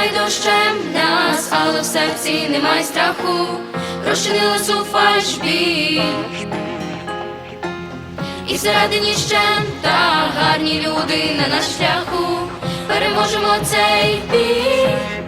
поливай дощем нас, але в серці немає страху, розчинилась у фальшбі. І всередині ще та гарні люди на наш шляху переможемо цей біль.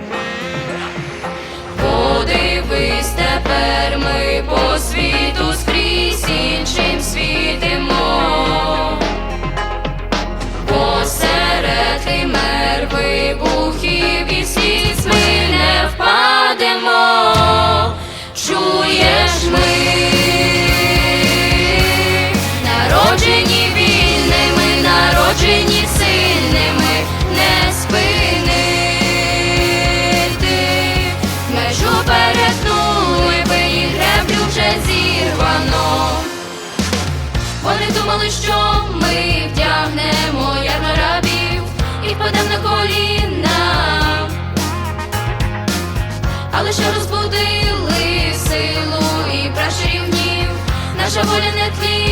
Вони думали, що ми вдягнемо ярмарабів і впадемо на коліна, але що розбудили силу і пращурів гнів, наша воля не тлінна.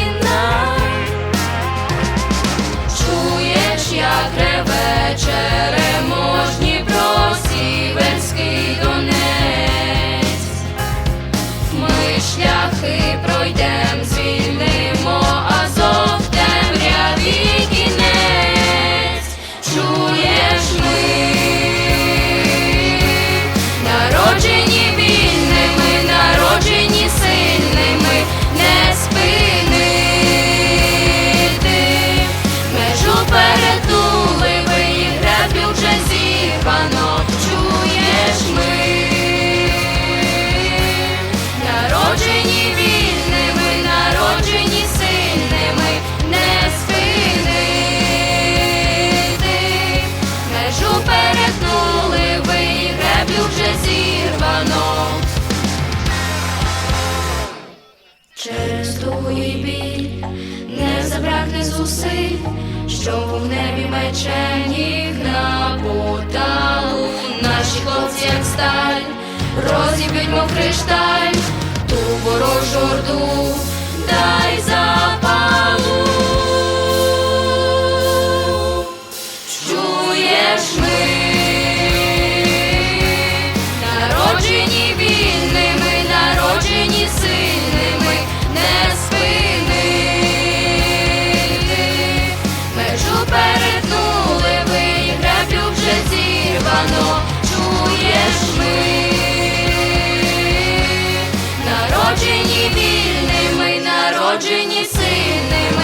і біль, не забракне зусиль, що в небі мечем на поталу, Наші хлопці, як сталь, розіб'ють, мов кришталь, ту ворожу орду дай запалу. Чуєш ми, народжені вільними, народжені сили. ми вільними, народжені сини.